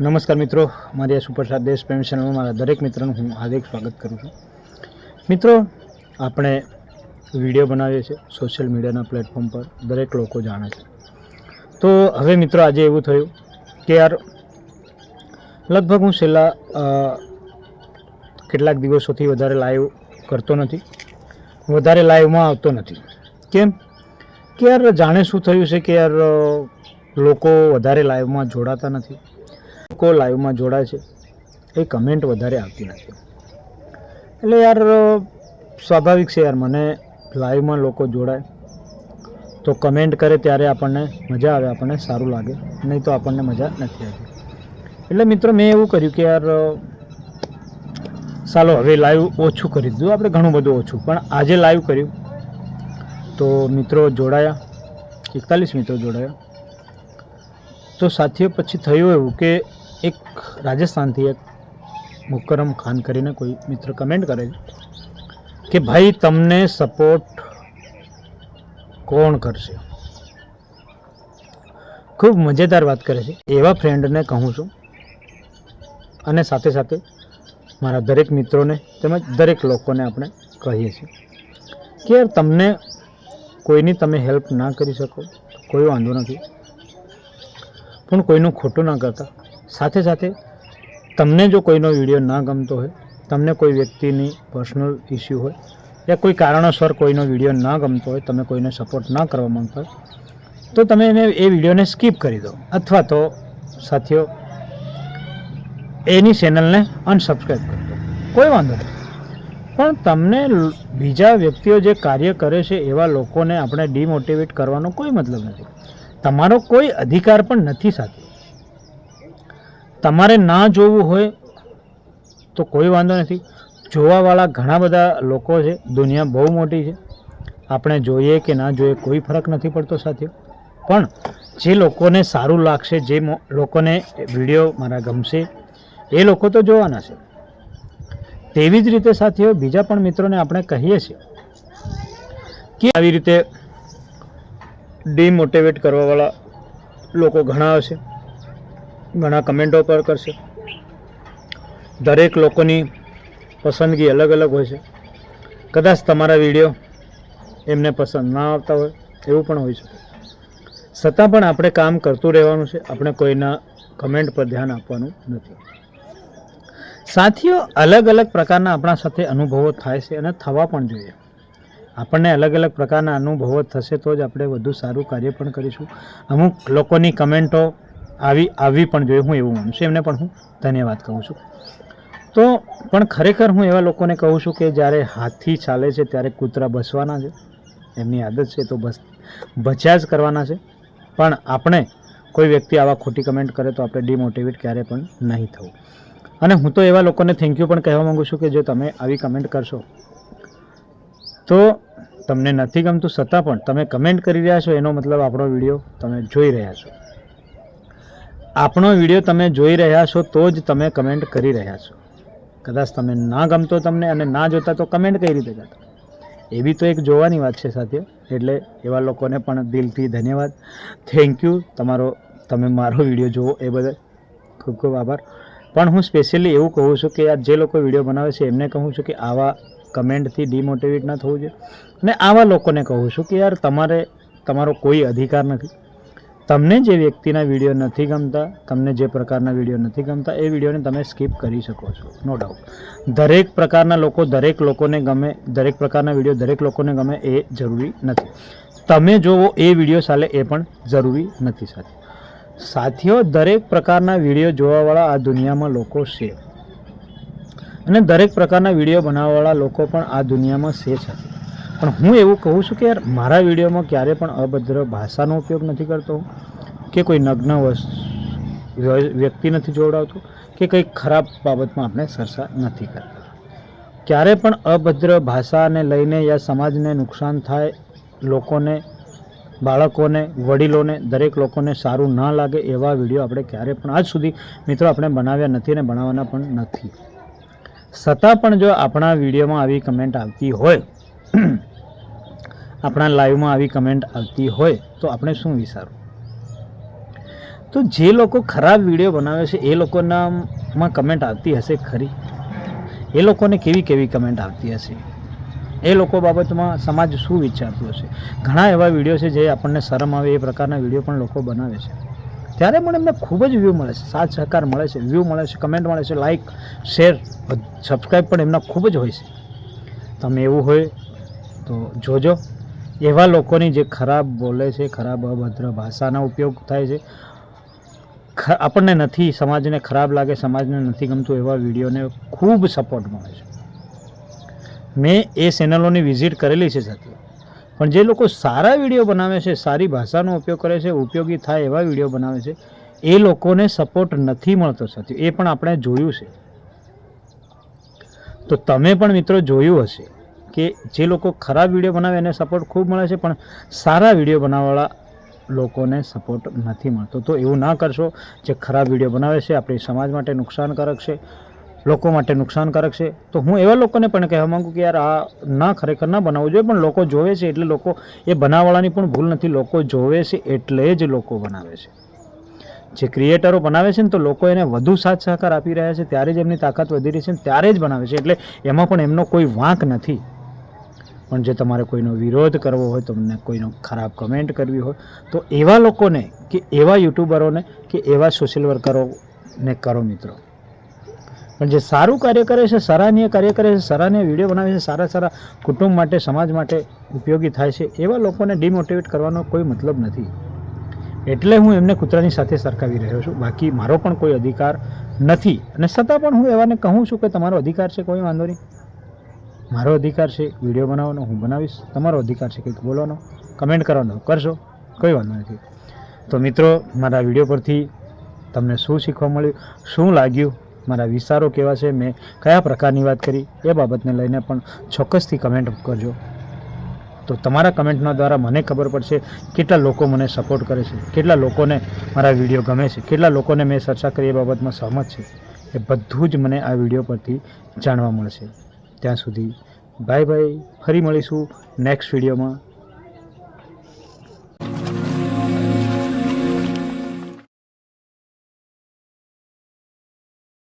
નમસ્કાર મિત્રો, મારી આ સુપરસ્ટાર દેશ પ્રેમ ચેનલમાં મારા દરેક મિત્રોનું હું હાર્દિક સ્વાગત કરું છું. મિત્રો, આપણે વીડિયો બનાવીએ છીએ સોશિયલ મીડિયાના પ્લેટફોર્મ પર, દરેક લોકો જાણે છે. તો હવે મિત્રો, આજે એવું થયું કે યાર, લગભગ હું છેલ્લા કેટલાક દિવસોથી વધારે લાઈવ કરતો નથી, વધારે લાઈવમાં આવતો નથી. કેમ? કે યાર, જાણે શું થયું છે કે યાર લોકો વધારે લાઈવમાં જોડાતા નથી. લોકો લાઈવમાં જોડાય છે, એ કમેન્ટ વધારે આવતી નથી. એટલે યાર સ્વાભાવિક છે યાર, મને લાઈવમાં લોકો જોડાય. તો કમેન્ટ કરે ત્યારે આપણને મજા આવે, આપણને સારું લાગે. નહીં તો આપણને મજા નથી આવતી. એટલે મિત્રો, મેં એવું કર્યું કે યાર ચાલો, હવે લાઈવ ઓછું કરી દીધું. આપણે ઘણું બધું ઓછું. પણ આજે લાઈવ કર્યું. તો મિત્રો જોડાયા. એકતાલીસ મિત્રો જોડાયા. તો સાથીઓ, પછી થયું એવું કે એક રાજસ્થાનથી એક મુકરમ ખાન કરીને કોઈ મિત્ર કમેન્ટ કરે છે કે, ભાઈ, તમને સપોર્ટ કોણ કરશે? ખૂબ મજેદાર વાત કરે છે. એવા ફ્રેન્ડને કહું છું અને સાથે સાથે મારા દરેક મિત્રોને તેમજ દરેક લોકોને આપણે કહીએ છીએ કે, યાર, તમને કોઈની તમે હેલ્પ ના કરી શકો કોઈ વાંધો નથી. પણ કોઈનું ખોટું ના કરતા. સાથે સાથે તમને જો કોઈનો વીડિયો ના ગમતો હોય, તમને કોઈ વ્યક્તિની પર્સનલ ઇસ્યુ હોય યા કોઈ કારણોસર કોઈનો વીડિયો ના ગમતો હોય, તમે કોઈને સપોર્ટ ના કરવા માંગતા હોય, તો તમે એને એ વિડીયોને સ્કીપ કરી દો. અથવા તો સાથીઓ, એની ચેનલને અનસબસ્ક્રાઈબ કરી દો. કોઈ વાંધો નહીં. પણ તમને બીજા વ્યક્તિઓ જે કાર્ય કરે છે, એવા લોકોને આપણે ડિમોટિવેટ કરવાનો કોઈ મતલબ નથી. તમારો કોઈ અધિકાર પણ નથી સાથે. તમારે ના જોવું હોય તો કોઈ વાંધો નથી. જોવાવાળા ઘણા બધા લોકો છે, દુનિયા બહુ મોટી છે. આપણે જોઈએ કે ના જોઈએ કોઈ ફરક નથી પડતો સાથીઓ. પણ જે લોકોને સારું લાગશે, જે લોકોને વીડિયો મારા ગમશે, એ લોકો તો જોવાના છે. તેવી જ રીતે સાથીઓ, બીજા પણ મિત્રોને આપણે કહીએ છીએ કે આવી રીતે ડિમોટિવેટ કરવાવાળા લોકો ઘણા હશે. ઘણા કમેન્ટો પર કરશે. દરેક લોકોની પસંદગી અલગ અલગ હોય છે. કદાચ તમારા વીડિયો એમને પસંદ ના આવતા હોય, એવું પણ હોઈ શકે છતાં પણ આપણે કામ કરતું રહેવાનું છે, આપણે કોઈના કમેન્ટ પર ધ્યાન આપવાનું નથી. સાથીઓ, અલગ અલગ પ્રકારના આપણા સાથે અનુભવો થાય છે અને થવા પણ જોઈએ. આપણને અલગ અલગ પ્રકારના અનુભવો થશે તો જ આપણે વધુ સારું કાર્ય પણ કરીશું. અમુક લોકોની કમેન્ટો આવી આવવી પણ જોઈએ હું એવું માનું છું. એમને પણ હું ધન્યવાદ કહું છું. તો પણ ખરેખર હું એવા લોકોને કહું છું કે જ્યારે હાથી ચાલે છે, ત્યારે કૂતરા બસવાના છે. એમની આદત છે તો બસ, બચ્યા જ કરવાના છે. પણ આપણે કોઈ વ્યક્તિ આવા ખોટી કમેન્ટ કરે તો આપણે ડિમોટિવેટ ક્યારે પણ નહીં થવું. અને હું તો એવા લોકોને થેન્ક યુ પણ કહેવા માગું છું કે જો તમે આવી કમેન્ટ કરશો, તો તમને નથી ગમતું, છતાં પણ તમે કમેન્ટ કરી રહ્યા છો, એનો મતલબ આપણો વીડિયો તમે જોઈ રહ્યા છો. આપણો વીડિયો તમે જોઈ રહ્યા છો, તો જ તમે કમેન્ટ કરી રહ્યા છો. કદાચ તમે ના ગમતો તમને અને ના જોતા, તો કમેન્ટ કઈ રીતે કરતા? બી તો એક જોવાની વાત છે સાથીઓ. એટલે એવા લોકોને પણ દિલથી ધન્યવાદ. થેન્ક યુ તમારો, તમે મારો વીડિયો જુઓ એ બદલ ખૂબ ખૂબ આભાર. પણ હું સ્પેશિયલી એવું કહું છું કે યાર જે લોકો વીડિયો બનાવે છે, એમને કહું છું કે આવા કમેન્ટથી ડિમોટિવેટ ના થવું જોઈએ. અને આવા લોકોને કહું છું કે યાર, તમારે, તમારો કોઈ અધિકાર નથી. તમને જે વ્યક્તિના વીડિયો નથી ગમતા, તમને જે પ્રકારના વીડિયો નથી ગમતા, એ વિડીયોને તમે સ્કીપ કરી શકો છો. નો ડાઉટ દરેક પ્રકારના લોકો, દરેક લોકોને ગમે, દરેક પ્રકારના વીડિયો દરેક લોકોને ગમે એ જરૂરી નથી. તમે જોવો એ વીડિયો ચાલે એ પણ જરૂરી નથી સાથે. સાથીઓ, દરેક પ્રકારના વીડિયો જોવાવાળા આ દુનિયામાં લોકો છે. અને દરેક પ્રકારના વીડિયો બનાવવાવાળા લોકો પણ આ દુનિયામાં છે સાથે. પણ હું એવું કહું છું કે યાર, મારા વિડીયોમાં ક્યારે પણ અભદ્ર ભાષાનો ઉપયોગ નથી કરતો, કે કોઈ નગ્ન વ્યક્તિ નથી જોડાવતો, કે કંઈક ખરાબ બાબતમાં આપણે ચર્ચા નથી કરતા. ક્યારે પણ અભદ્ર ભાષાને લઈને યા સમાજને નુકસાન થાય, લોકોને, બાળકોને, વડીલોને, દરેક લોકોને સારું ના લાગે એવા વીડિયો આપણે ક્યારે પણ આજ સુધી મિત્રો આપણે બનાવ્યા નથી અને બનાવવાના પણ નથી. છતાં પણ જો આપણા વિડીયોમાં આવી કમેન્ટ આવતી હોય આપણા લાઈવમાં આવી કમેન્ટ આવતી હોય તો આપણે શું વિચારવું? તો જે લોકો ખરાબ વીડિયો બનાવે છે, એ લોકોનામાં કમેન્ટ આવતી હશે ખરી? એ લોકોને કેવી કેવી કમેન્ટ આવતી હશે? એ લોકો બાબતમાં સમાજ શું વિચારતું હશે ઘણા એવા વીડિયો છે જે આપણને શરમ આવે, એ પ્રકારના વીડિયો પણ લોકો બનાવે છે. ત્યારે પણ એમને ખૂબ જ વ્યૂ મળે છે, સાથ સહકાર મળે છે વ્યૂ મળે છે કમેન્ટ મળે છે લાઇક શેર સબસ્ક્રાઈબ પણ એમના ખૂબ જ હોય છે. તમે એવું હોય તો જોજો. એવા લોકોની જે ખરાબ બોલે છે, ખરાબ અભદ્ર ભાષાનો ઉપયોગ થાય છે. આપણને નથી, સમાજને ખરાબ લાગે, સમાજને નથી ગમતું એવા વિડીયોને ખૂબ સપોર્ટ મળે છે. મેં એ ચેનલોની વિઝિટ કરેલી છે સાથે. પણ જે લોકો સારા વીડિયો બનાવે છે, સારી ભાષાનો ઉપયોગ કરે છે, ઉપયોગી થાય એવા વીડિયો બનાવે છે, એ લોકોને સપોર્ટ નથી મળતો સાથે. એ પણ આપણે જોયું છે. તો તમે પણ મિત્રો જોયું હશે. કે જે લોકો ખરાબ વીડિયો બનાવે એને સપોર્ટ ખૂબ મળે છે, પણ સારા વીડિયો બનાવવાળા લોકોને સપોર્ટ નથી મળતો. તો એવું ના કરશો. જે ખરાબ વીડિયો બનાવે છે, આપણી સમાજ માટે નુકસાનકારક છે, લોકો માટે નુકસાનકારક છે. તો હું એવા લોકોને પણ કહેવા માગું કે યાર, આ ના ખરેખર ના બનાવવું જોઈએ, પણ લોકો જોવે છે એટલે લોકો એ બનાવવાળાની પણ ભૂલ નથી. લોકો જોવે છે એટલે જ લોકો બનાવે છે. જે ક્રિએટરો બનાવે છે ને, તો લોકો એને વધુ સાથ સહકાર આપી રહ્યા છે. ત્યારે જ એમની તાકાત વધી રહી છે ત્યારે જ બનાવે છે. એટલે એમાં પણ એમનો કોઈ વાંક નથી. પણ જે તમારે કોઈનો વિરોધ કરવો હોય, તમને કોઈનો ખરાબ કમેન્ટ કરવી હોય, તો એવા લોકોને કે એવા યુટ્યુબરોને કે એવા સોશિયલ વર્કરોને કરો મિત્રો. પણ જે સારું કાર્ય કરે છે સરાહનીય કાર્ય કરે છે સરાહનીય વીડિયો બનાવે છે, સારા સારા કુટુંબ માટે, સમાજ માટે ઉપયોગી થાય છે, એવા લોકોને ડિમોટિવેટ કરવાનો કોઈ મતલબ નથી. એટલે હું એમને કૂતરાની સાથે સરખાવી રહ્યો છું. બાકી મારો પણ કોઈ અધિકાર નથી. અને છતાં પણ હું એવાને કહું છું કે તમારો અધિકાર છે, કોઈ વાંધો નહીં. મારો અધિકાર છે, વીડિયો બનાવવાનો, હું બનાવીશ. તમારો અધિકાર છે, કંઈક બોલવાનો. કમેન્ટ કરવાનો. કરશો? કોઈ વાંધો નથી. તો મિત્રો, મારા વીડિયો પરથી તમને શું શીખવા મળ્યું? શું લાગ્યું? મારા વિચારો કેવા છે? મેં કયા પ્રકારની વાત કરી? એ બાબતને લઈને પણ ચોક્કસથી કમેન્ટ કરજો. તો તમારા કમેન્ટના દ્વારા મને ખબર પડશે કેટલા લોકો મને સપોર્ટ કરે છે, કેટલા લોકોને મારા વીડિયો ગમે છે, કેટલા લોકોને મેં ચર્ચા કરી એ બાબતમાં સહમત છે. એ બધું જ મને આ વીડિયો પરથી જાણવા મળશે. ત્યાં સુધી બાય બાય ફરી મળીશું નેક્સ્ટ વિડીયોમાં